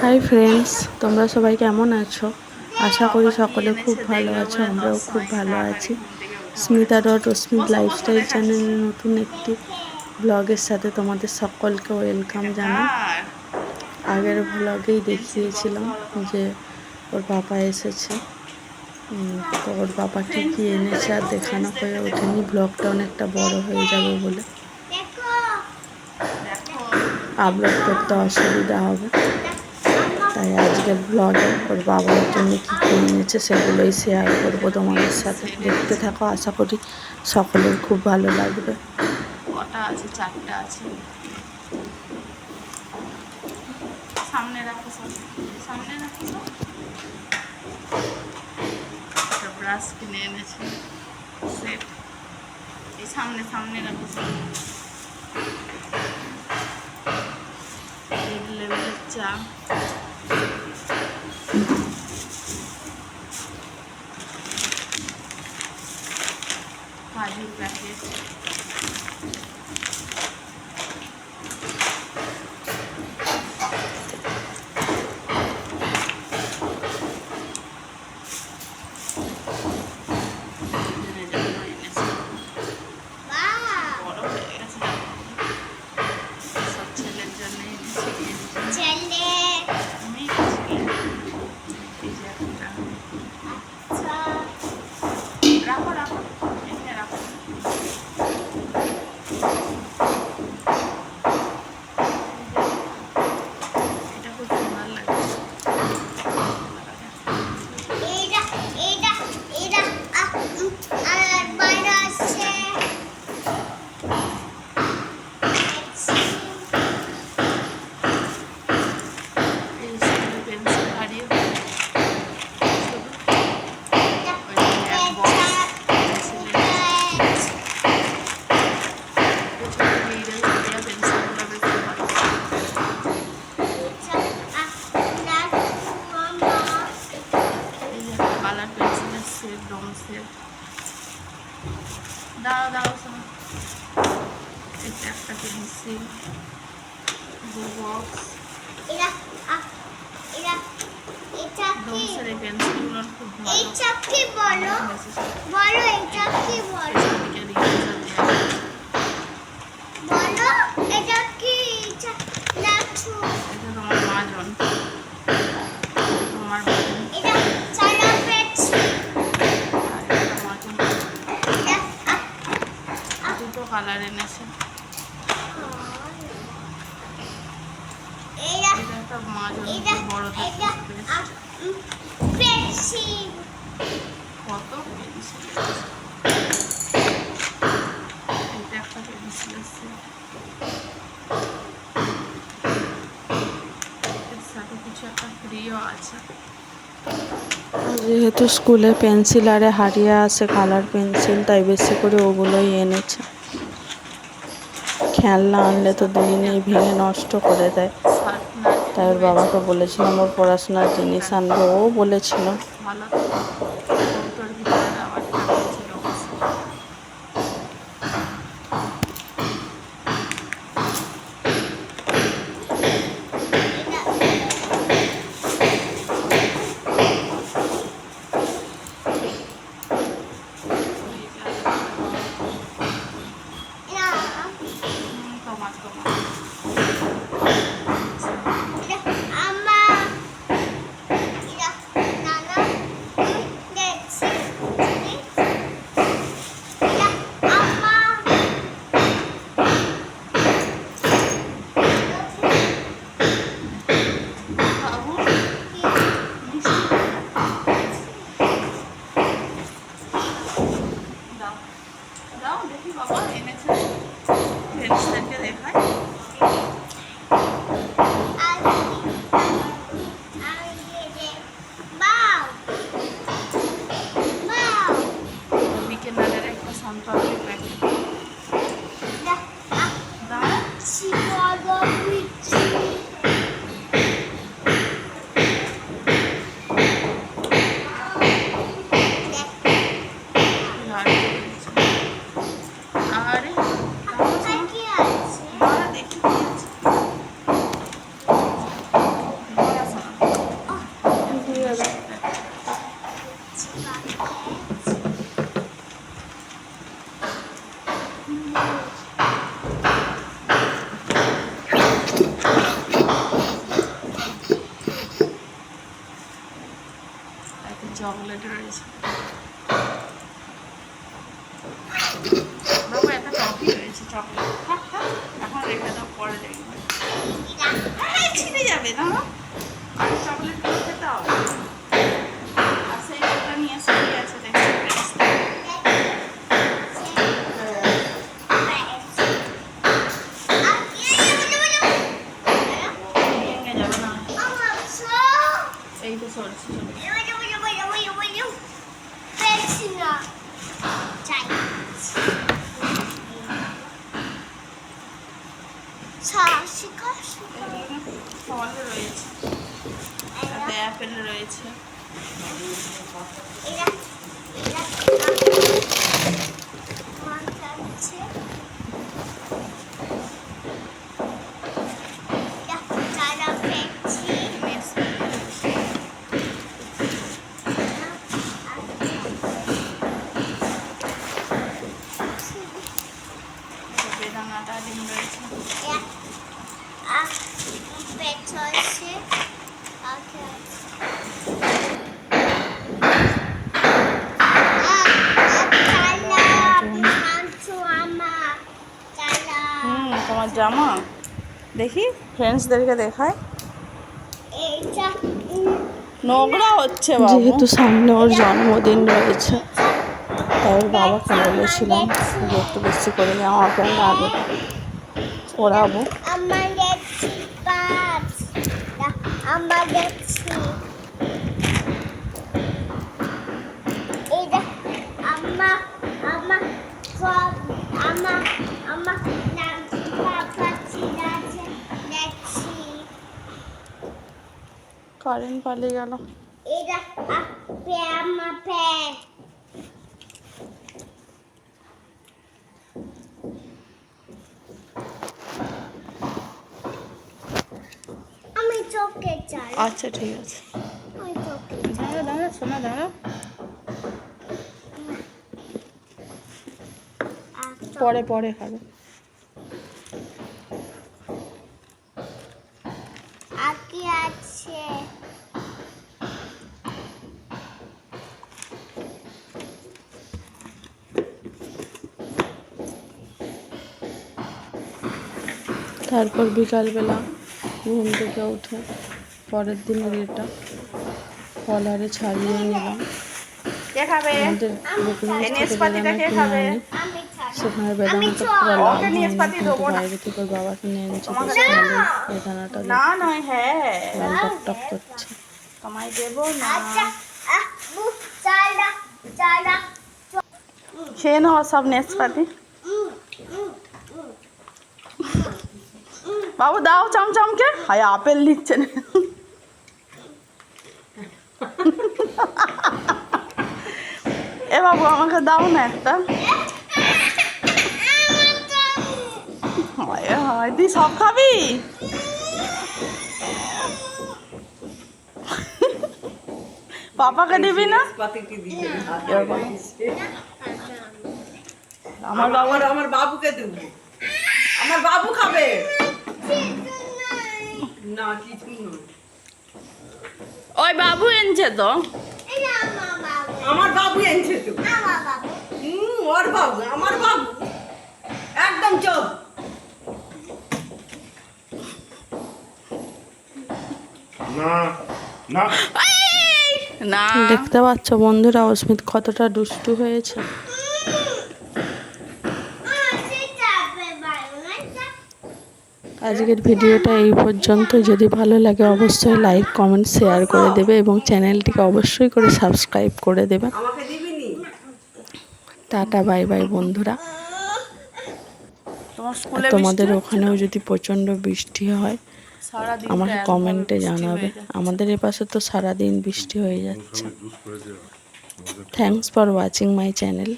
Hi friends তোমরা সবাই কেমন আছো? আশা করি সকলে খুব ভালো আছো, আমরাও খুব ভালো আছি। স্মিতা ডট রশ্মি লাইফস্টাইল চ্যানেলের নতুন একটি ব্লগের সাথে তোমাদের সকলকে ওয়েলকাম জানাই। আগের ব্লগেই দেখিয়েছিলাম যে ওর বাবা এসেছে। তো ওর বাবা কী কী এনেছে আর দেখানো হয়ে ওঠেনি। ব্লগটা অনেকটা বড় হয়ে যাবে বলে। আপলোড করতে অসুবিধা হবে। তাই আজকের ব্লগে ওর বাবার জন্য কী কী এনেছে সেগুলোই শেয়ার করব তোমাদের সাথে। দেখতে থাকো, আশা করি সকলের খুব ভালো লাগবে। কটা আছে? চারটা আছে। সামনে সামনে ব্রাশ কিনে এই সামনে সামনে লেভেলের চা কাজুর প্যাকেট নিজের জন্য এনেছে বড় হয়ে গেছে সব ছেলের জন্য এনেছে আমি ছেলে এই যে একটা রাখো রাখো এখানে রাখো এটা খুব সুন্দর লাগছে এই স্কুলে পেন্সিল হারিয়ে শুধু ওই যে এক বক্স পেন্সিলের ছোটো ইরেজ দেওয়া পেন্সিলগুলো বেশি ভালো এই যে একটা কালার পেন্সিলের সেট রং সেট দাঁড়াও দাঁড়াও শোনো এটা একটা পেন্সিল বক্স তোমার মাজন দুটো কালার এনেছে এটা এটা একটা মাজন এটা বড় এটা পেস্ট আ, উম, পেন্সিল কত পেন্সিল এটা একটা পেন্সিল আছে এর সাথে কিছু একটা ফ্রিও আছে যেহেতু স্কুলে পেন্সিল আরে হারিয়ে আছে কালার পেন্সিল, তাই বেশি করে ওগুলোই এনেছে। খেলনা আনলে তো দুদিনেই ভেঙে নষ্ট করে দেয়। তাই ওর বাবাকে বলেছিলাম ওর পড়াশোনার জিনিস আনবে। ও বলেছিল। Okay. চকলেট রয়েছে। বাবা, একটা টফি রয়েছে, চকলেট। এখন রেখে দাও, পরে দেখবে। ছিঁড়ে যাবে না আর চকলেট খেতে হবে আর সেই দুটো নিয়ে এসে কি আছে দেখছি ভেঙে যাবে না এই তো সরছে ফল রয়েছে অ্যাপেল রয়েছে নেসপাতি বেদানাটা ডিম রয়েছে হুম তোমার জামা? দেখি ফ্রেন্ডসদেরকে দেখায় নোংরা হচ্ছে যেহেতু সামনে ওর জন্মদিন রয়েছে তাই ওর বাবাকে বলেছিলাম যে একটু বেশি করে জামা প্যান্ট আগে পরাবো আমাদের পাঁচ আমাদের কারেন্ট পালিয়ে গেল। আচ্ছা ঠিক আছে। দাঁড়া দাঁড়া শোনা দাঁড়া। পরে পরে খাবে। আকি আছে? তারপর বিকালবেলা ঘুম থেকে উঠে পরের দিনের এটা কলারে ছাড়িয়ে নিলাম। কে আমাদের সেখানে বেদানাটা। বাইরে থেকে বাবা কিনে এনেছে বেদানাটা টক টক করছে। তোমায় দেবো না। খেয়ে নাও সব নেসপাতি। বাবু, দাও চমচমকে। হায়, আপেল দিচ্ছে এ বাবু, আমাকে দাও না একটা। হায় হায়, তুই সব খাবি? পাপাকে দিবি না? আমার বাবা, আমার বাবুকে দেব। আমার বাবু খাবে। ওই বাবু এনেছে তো। আমার বাবু এনেছে তো। আমার বাবু ওর বাবু আমার বাবু। একদম চোখ। না না। না। দেখতে পাচ্ছ বন্ধুরা অস্মিত কতটা দুষ্টু হয়েছে সে যাবে বাবু না আজকের ভিডিওটা এই পর্যন্ত। যদি ভালো লাগে অবশ্যই লাইক কমেন্ট শেয়ার করে দেবে এবং চ্যানেলটিকে অবশ্যই করে সাবস্ক্রাইব করে দেবে। আমাকে দিবি নি? টাটা বাই বাই বন্ধুরা। তোমার আর স্কুলে তোমাদের ওখানেও যদি প্রচণ্ড বৃষ্টি হয় আমাকে কমেন্টে জানাবে। আমাদের এপাশে তো সারাদিন বৃষ্টি হয়ে যাচ্ছে। Thanks for watching my channel